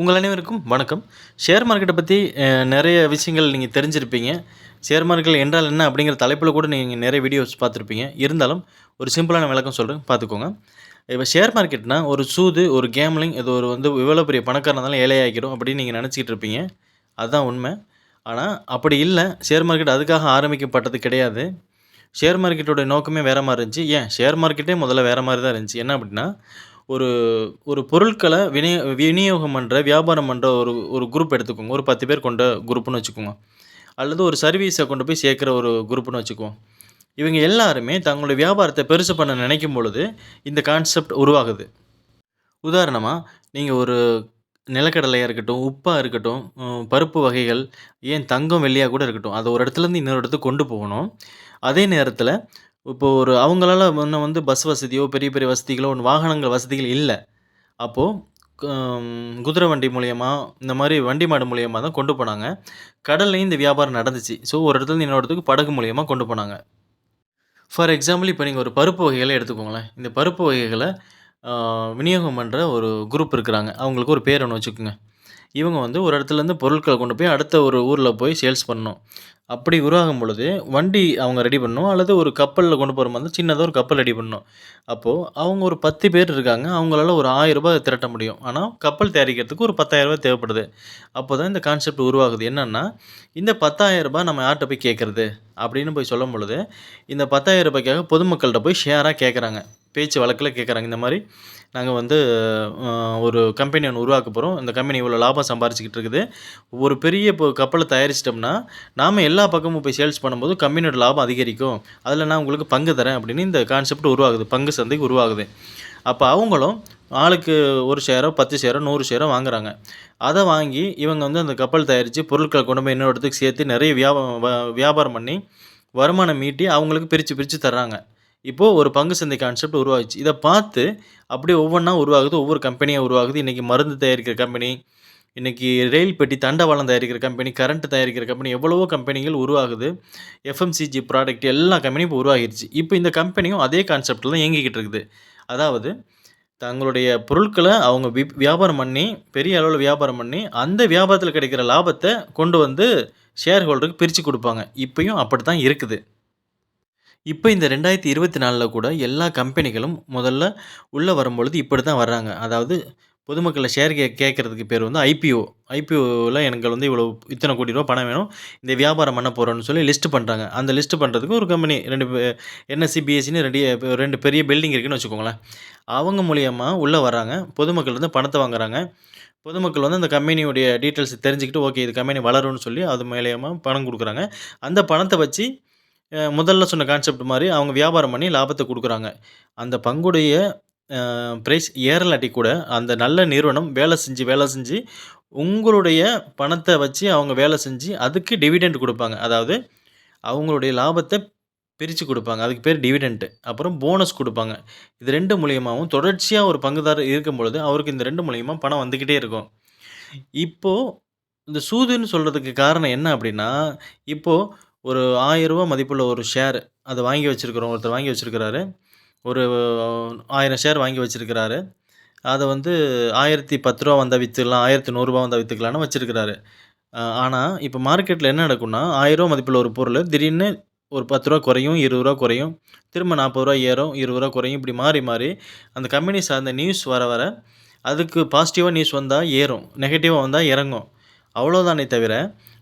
உங்கள் அனைவருக்கும் வணக்கம். ஷேர் மார்க்கெட்டை பற்றி நிறைய விஷயங்கள் நீங்கள் தெரிஞ்சிருப்பீங்க. ஷேர் மார்க்கெட் என்றால் என்ன அப்படிங்கிற தலைப்பில் கூட நீங்கள் நிறைய வீடியோஸ் பார்த்துருப்பீங்க. இருந்தாலும் ஒரு சிம்பிளான விளக்கம் சொல்கிறேன் பார்த்துக்கோங்க. இப்போ ஷேர் மார்க்கெட்னா ஒரு சூது ஒரு கேம்லிங் இது ஒரு வந்து இவ்வளோ பெரிய பணக்காரனாலும் இருந்தாலும் அப்படின்னு நீங்கள் நினச்சிக்கிட்டு இருப்பீங்க. அதுதான் உண்மை. ஆனால் அப்படி இல்லை. ஷேர் மார்க்கெட் அதுக்காக ஆரம்பிக்கப்பட்டது கிடையாது. ஷேர் மார்க்கெட்டோட நோக்கமே வேறு மாதிரி இருந்துச்சு. ஏன்? ஷேர் மார்க்கெட்டே முதல்ல வேறு மாதிரி தான் இருந்துச்சு. என்ன அப்படின்னா ஒரு ஒரு பொருட்களை விநிய விநியோகம் பண்ணுற வியாபாரம் பண்ணுற ஒரு ஒரு குரூப் எடுத்துக்கோங்க. ஒரு பத்து பேர் கொண்ட குரூப்புன்னு வச்சுக்கோங்க. அல்லது ஒரு சர்வீஸை கொண்டு போய் சேர்க்குற ஒரு குரூப்புன்னு வச்சுக்குவோம். இவங்க எல்லாருமே தங்களுடைய வியாபாரத்தை பெருசு பண்ண நினைக்கும் பொழுது இந்த கான்செப்ட் உருவாகுது. உதாரணமாக நீங்கள் ஒரு நிலக்கடலையாக இருக்கட்டும் உப்பாக இருக்கட்டும் பருப்பு வகைகள் ஏன் தங்கம் வெள்ளியாக கூட இருக்கட்டும் அதை ஒரு இடத்துலேருந்து இன்னொரு இடத்துக்கு கொண்டு போகணும். அதே நேரத்தில் இப்போ ஒரு அவங்களால முன்ன வந்து பஸ் வசதியோ பெரிய பெரிய வசதிகளோ ஒன்று வாகனங்கள் வசதிகள் இல்லை. அப்போது குதிரை வண்டி மூலியமா இந்த மாதிரி வண்டி மாடு மூலயமா தான் கொண்டு போனாங்க. கடல்லையும் இந்த வியாபாரம் நடந்துச்சு. ஸோ ஒரு இடத்துல இன்னொரு இடத்துக்கு படகு மூலியமாக கொண்டு போனாங்க. ஃபார் எக்ஸாம்பிள் இப்போ நீங்கள் ஒரு பருப்பு வகைகளை எடுத்துக்கோங்களேன். இந்த பருப்பு வகைகளை விநியோகம் பண்ணுற ஒரு குரூப் இருக்கிறாங்க. அவங்களுக்கு ஒரு பேர் ஒன்று வச்சுக்கோங்க. இவங்க வந்து ஒரு இடத்துலேருந்து பொருட்களை கொண்டு போய் அடுத்த ஒரு ஊரில் போய் சேல்ஸ் பண்ணணும். அப்படி உருவாகும் பொழுது வண்டி அவங்க ரெடி பண்ணணும் அல்லது ஒரு கப்பலில் கொண்டு போகிற மாதிரி சின்னதாக ஒரு கப்பல் ரெடி பண்ணணும். அப்போது அவங்க ஒரு பத்து பேர் இருக்காங்க அவங்களால ஒரு ஆயிரரூபா திரட்ட முடியும். ஆனால் கப்பல் தயாரிக்கிறதுக்கு ஒரு பத்தாயிரரூபா ரூபாய் தேவைப்படுது. அப்போ தான் இந்த கான்செப்ட் உருவாகுது. என்னென்னா இந்த பத்தாயிரரூபா நம்ம யார்கிட்ட போய் கேட்குறது? அப்படின்னு போய் சொல்லும் பொழுது இந்த பத்தாயிரம் ரூபாய்க்காக பொதுமக்கள்கிட்ட போய் ஷேராக கேட்குறாங்க பேச்சு வழக்கில் கேட்குறாங்க இந்த மாதிரி நாங்கள் வந்து ஒரு கம்பெனி ஒன்று உருவாக்க போகிறோம் இந்த கம்பெனி இவ்வளோ லாபம் சம்பாரிச்சிக்கிட்டு இருக்குது. ஒரு பெரிய இப்போ கப்பலை தயாரிச்சிட்டோம்னா நாம் எல்லா பக்கமும் போய் சேல்ஸ் பண்ணும்போது கம்பெனியோட லாபம் அதிகரிக்கும். அதில் நான் உங்களுக்கு பங்கு தரேன் அப்படின்னு இந்த கான்செப்ட் உருவாகுது. பங்கு சந்தைக்கு உருவாகுது. அப்போ அவங்களும் ஆளுக்கு ஒரு ஷேரோ பத்து ஷேரோ நூறு ஷேரோ வாங்குறாங்க. அதை வாங்கி இவங்க வந்து அந்த கப்பல் தயாரித்து பொருட்களை கொண்டு போய் இன்னொரு இடத்துக்கு சேர்த்து நிறைய வியாபாரம் வியாபாரம் பண்ணி வருமானம் மீட்டி அவங்களுக்கு பிரித்து பிரித்து தர்றாங்க. இப்போது ஒரு பங்கு சந்தை கான்செப்ட் உருவாச்சு இதை பார்த்து அப்படியே ஒவ்வொன்றா உருவாகுது ஒவ்வொரு கம்பெனியாக உருவாகுது. இன்றைக்கி மருந்து தயாரிக்கிற கம்பெனி இன்றைக்கி ரயில் பெட்டி தண்டவாளம் தயாரிக்கிற கம்பெனி கரண்ட் தயாரிக்கிற கம்பெனி எவ்வளவோ கம்பெனிகள் உருவாகுது. எஃப்எம்சிஜி ப்ராடக்ட் எல்லா கம்பெனியும் இப்போ உருவாகிருச்சு. இப்போ இந்த கம்பெனியும் அதே கான்செப்டில் தான் இயங்கிக்கிட்டு இருக்குது. அதாவது தங்களுடைய பொருட்களை அவங்க வி- வியாபாரம் பண்ணி பெரிய அளவில் வியாபாரம் பண்ணி அந்த வியாபாரத்தில் கிடைக்கிற லாபத்தை கொண்டு வந்து ஷேர் ஹோல்டருக்கு பிரித்து கொடுப்பாங்க. இப்போயும் அப்படி தான் இருக்குது. இப்போ இந்த ரெண்டாயிரத்தி இருபத்தி நாலில் கூட எல்லா கம்பெனிகளும் முதல்ல உள்ளே வரும்பொழுது இப்படி தான் வர்றாங்க. அதாவது பொதுமக்களை ஷேர் கே கேட்குறதுக்கு பேர் வந்து ஐபிஓ ஐபிஓவில் எனக்கு வந்து இவ்வளோ இத்தனை கோடி ரூபா பணம் வேணும். இந்த வியாபாரம் பண்ண போகிறோன்னு சொல்லி லிஸ்ட் பண்ணுறாங்க அந்த லிஸ்ட் பண்ணுறதுக்கு ஒரு கம்பெனி ரெண்டு என்எஸ்சி பிஎஸ்சின்னு ரெண்டு ரெண்டு பெரிய பில்டிங் இருக்குன்னு வச்சுக்கோங்களேன். அவங்க மூலியமாக உள்ளே வராங்க பொதுமக்கள் வந்து பணத்தை வாங்குறாங்க. பொதுமக்கள் வந்து அந்த கம்பெனியுடைய டீட்டெயில்ஸ் தெரிஞ்சுக்கிட்டு ஓகே இது கம்பெனி வளரும்னு சொல்லி அது மூலியமாக பணம் கொடுக்குறாங்க. அந்த பணத்தை வச்சு முதல்ல சொன்ன கான்செப்ட் மாதிரி அவங்க வியாபாரம் பண்ணி லாபத்தை கொடுக்குறாங்க. அந்த பங்குடைய ப்ரைஸ் ஏறலாட்டி கூட அந்த நல்ல நிறுவனம் வேலை செஞ்சு வேலை செஞ்சு உங்களுடைய பணத்தை வச்சு அவங்க வேலை செஞ்சு அதுக்கு டிவிடெண்ட் கொடுப்பாங்க. அதாவது அவங்களுடைய லாபத்தை பிரித்து கொடுப்பாங்க. அதுக்கு பேர் டிவிடெண்ட்டு அப்புறம் போனஸ் கொடுப்பாங்க. இது ரெண்டு மூலியமாகவும் தொடர்ச்சியாக ஒரு பங்குதாரர் இருக்கும் பொழுது அவருக்கு இந்த ரெண்டு மூலியமாக பணம் வந்துக்கிட்டே இருக்கும். இப்போது இந்த சூதுன்னு சொல்கிறதுக்கு காரணம் என்ன அப்படின்னா இப்போது ஒரு ஆயிரம் ரூபாய் மதிப்புள்ள ஒரு ஷேர் அதை வாங்கி வச்சுருக்குறோம். ஒருத்தர் வாங்கி வச்சுருக்கிறாரு. ஒரு ஆயிரம் ஷேர் வாங்கி வச்சுருக்கிறாரு. அதை வந்து ஆயிரத்தி பத்து ரூபா வந்தால் விற்றுக்கலாம் ஆயிரத்தி நூறுரூவா வந்தால் விற்றுக்கலான்னு வச்சுருக்கிறாரு. ஆனால் இப்போ மார்க்கெட்டில் என்ன நடக்கும்னா ஆயிரம் ரூபா மதிப்புள்ள ஒரு பொருள் திடீர்னு ஒரு பத்து ரூபா குறையும் இருபது ரூபா குறையும் திரும்ப நாற்பது ரூபா ஏறும் இருபது ரூபா குறையும் இப்படி மாறி மாறி அந்த கம்பெனி சார்ந்த நியூஸ் வர வர அதுக்கு பாசிட்டிவாக நியூஸ் வந்தால் ஏறும் நெகட்டிவாக வந்தால் இறங்கும். அவ்வளோதானே தவிர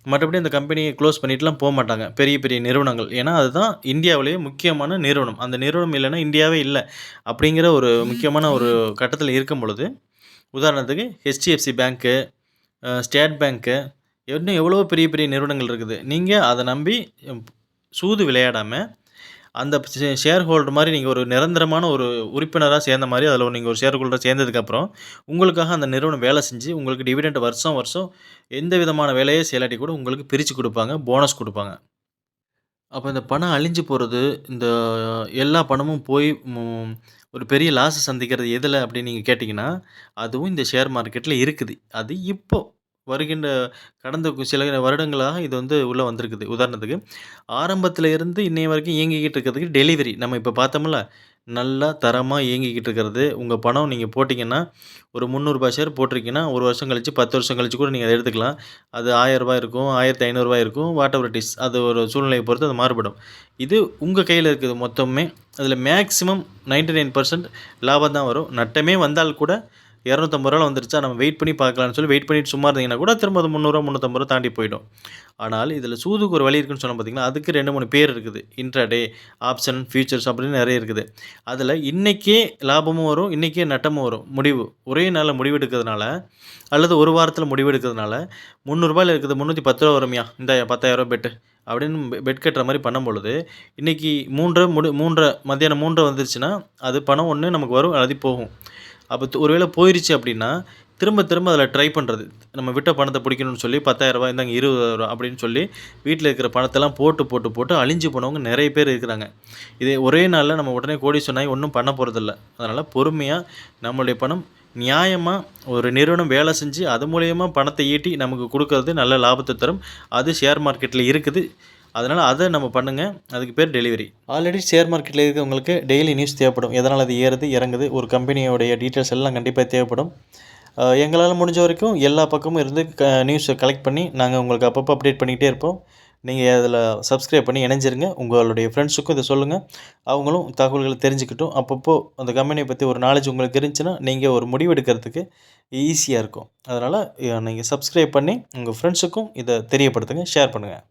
மற்றபடி அந்த கம்பெனியை க்ளோஸ் பண்ணிட்டுலாம் போக மாட்டாங்க. பெரிய பெரிய நிறுவனங்கள். ஏன்னா அதுதான் இந்தியாவிலேயே முக்கியமான நிறுவனம். அந்த நிறுவனம் இல்லைன்னா இந்தியாவே இல்லை அப்படிங்கிற ஒரு முக்கியமான ஒரு கட்டத்தில் இருக்கும் பொழுது உதாரணத்துக்கு ஹெச்டிஎஃப்சி பேங்க்கு ஸ்டேட் பேங்க்கு இன்னும் எவ்வளோ பெரிய பெரிய நிறுவனங்கள் இருக்குது. நீங்கள் அதை நம்பி சூது விளையாடாமல் அந்த ஷேர் ஹோல்டர் மாதிரி நீங்கள் ஒரு நிரந்தரமான ஒரு உறுப்பினராக சேர்ந்த மாதிரி அதில் நீங்கள் ஒரு ஷேர் ஹோல்டராக சேர்ந்ததுக்கப்புறம் உங்களுக்காக அந்த நிறுவனம் வேலை செஞ்சு உங்களுக்கு டிவிடெண்ட் வருஷம் வருஷம் எந்த விதமான வேலையே செயலாட்டி கூட உங்களுக்கு பிரித்து கொடுப்பாங்க போனஸ் கொடுப்பாங்க. அப்போ இந்த பணம் அழிஞ்சு போகிறது இந்த எல்லா பணமும் போய் ஒரு பெரிய லாஸை சந்திக்கிறது எதில் அப்படின்னு நீங்கள் கேட்டிங்கன்னா அதுவும் இந்த ஷேர் மார்க்கெட்டில் இருக்குது. அது இப்போது வருகின்ற கடந்த சில வருடங்களாக இது வந்து உள்ளே வந்திருக்குது. உதாரணத்துக்கு ஆரம்பத்தில் இருந்து இன்னைய வரைக்கும் இயங்கிக்கிட்டு இருக்கிறதுக்கு டெலிவரி நம்ம இப்போ பார்த்தோம்ல நல்லா தரமாக இயங்கிக்கிட்டு இருக்கிறது. உங்கள் பணம் நீங்கள் போட்டிங்கன்னா ஒரு முந்நூறுபா ஷேர் போட்டிருக்கீங்கன்னா ஒரு வருஷம் கழிச்சு பத்து வருஷம் கழிச்சு கூட நீங்கள் அதை எடுத்துக்கலாம். அது ஆயிரரூபா இருக்கும் ஆயிரத்தி ஐநூறுரூவா இருக்கும் வாட் எவர் இட் இஸ் அது ஒரு சூழ்நிலையை பொறுத்து அது மாறுபடும். இது உங்கள் கையில் இருக்குது மொத்தமே. அதில் மேக்ஸிமம் நைன்டி நைன் பர்சன்ட் லாபம் தான் வரும். நட்டமே வந்தால் கூட இரநூத்தம்பது ரூபா வந்துருச்சா நம்ம வெயிட் பண்ணி பார்க்கலாம்னு சொல்லி வெயிட் பண்ணிட்டு சும்மா இருந்தீங்கன்னா கூட திரும்ப அது முந்நூறுவா முந்நூற்றம்பது ரூபா தாண்டி போயிடும். ஆனால் இதில் சூதுக்கு ஒரு வழி இருக்குன்னு சொன்னால் பார்த்தீங்கன்னா அதுக்கு ரெண்டு மூணு பேர் இருக்குது. இன்ட்ராடே ஆப்ஷன் ஃபியூச்சர்ஸ் அப்படின்னு நிறைய இருக்குது. அதில் இன்றைக்கே லாபமும் வரும் இன்றைக்கே நட்டமும் வரும். முடிவு. ஒரே நாளில் முடிவு எடுக்கிறதுனால அல்லது ஒரு வாரத்தில் முடிவு எடுக்கிறதுனால முந்நூறுபாயில் இருக்குது முந்நூற்றி பத்து ரூபா வரும்யா? இந்த பத்தாயிரரூபா பெட்டு அப்படின்னு பெட் கட்டுற மாதிரி பண்ணும் பொழுது இன்றைக்கி மூன்றரை முடி மூன்றரை மத்தியானம் மூன்றரை வந்துருச்சுன்னா அது பணம் ஒன்று நமக்கு வரும் அது போகும். அப்போ ஒருவேளை போயிருச்சு அப்படின்னா திரும்ப திரும்ப அதில் ட்ரை பண்ணுறது நம்ம விட்ட பணத்தை பிடிக்கணும்னு சொல்லி பத்தாயிரரூபா இந்தாங்க இருபதாயிரரூவா அப்படின்னு சொல்லி வீட்டில் இருக்கிற பணத்தெல்லாம் போட்டு போட்டு போட்டு அழிஞ்சு போனவங்க நிறைய பேர் இருக்கிறாங்க. இதே ஒரே நாளில் நம்ம உடனே கோடி சொன்னால் ஒன்றும் பண்ண போகிறதில்ல அதனால் பொறுமையாக நம்மளுடைய பணம் நியாயமாக ஒரு நிறுவனம் வேலை செஞ்சு அது மூலயமா பணத்தை ஈட்டி நமக்கு கொடுக்கறது நல்ல லாபத்தை தரும். அது ஷேர் மார்க்கெட்டில் இருக்குது. அதனால் அதை நம்ம பண்ணுங்கள் அதுக்கு பேர் டெலிவரி ஆல்ரெடி ஷேர் மார்க்கெட்டில் இருக்கிறவங்களுக்கு டெய்லி நியூஸ் தேவைப்படும். எதனால் அது ஏறுது இறங்குது ஒரு கம்பெனியோடைய டீட்டெயில்ஸ் எல்லாம் கண்டிப்பாக தேவைப்படும். எங்களால் முடிஞ்ச வரைக்கும் எல்லா பக்கமும் இருந்து க நியூஸை கலெக்ட் பண்ணி நாங்கள் உங்களுக்கு அப்பப்போ அப்டேட் பண்ணிக்கிட்டே இருப்போம். நீங்கள் அதில் சப்ஸ்கிரைப் பண்ணி இணைஞ்சிருங்க. உங்களுடைய ஃப்ரெண்ட்ஸுக்கும் இதை சொல்லுங்கள் அவங்களும் தகவல்களை தெரிஞ்சுக்கிட்டும். அப்பப்போ அந்த கம்பெனியை பற்றி ஒரு நாலேஜ் உங்களுக்கு இருந்துச்சுன்னா நீங்கள் ஒரு முடிவு எடுக்கிறதுக்கு ஈஸியாக இருக்கும். அதனால் நீங்கள் சப்ஸ்கிரைப் பண்ணி உங்கள் ஃப்ரெண்ட்ஸுக்கும் இதை தெரியப்படுத்துங்க ஷேர் பண்ணுங்கள்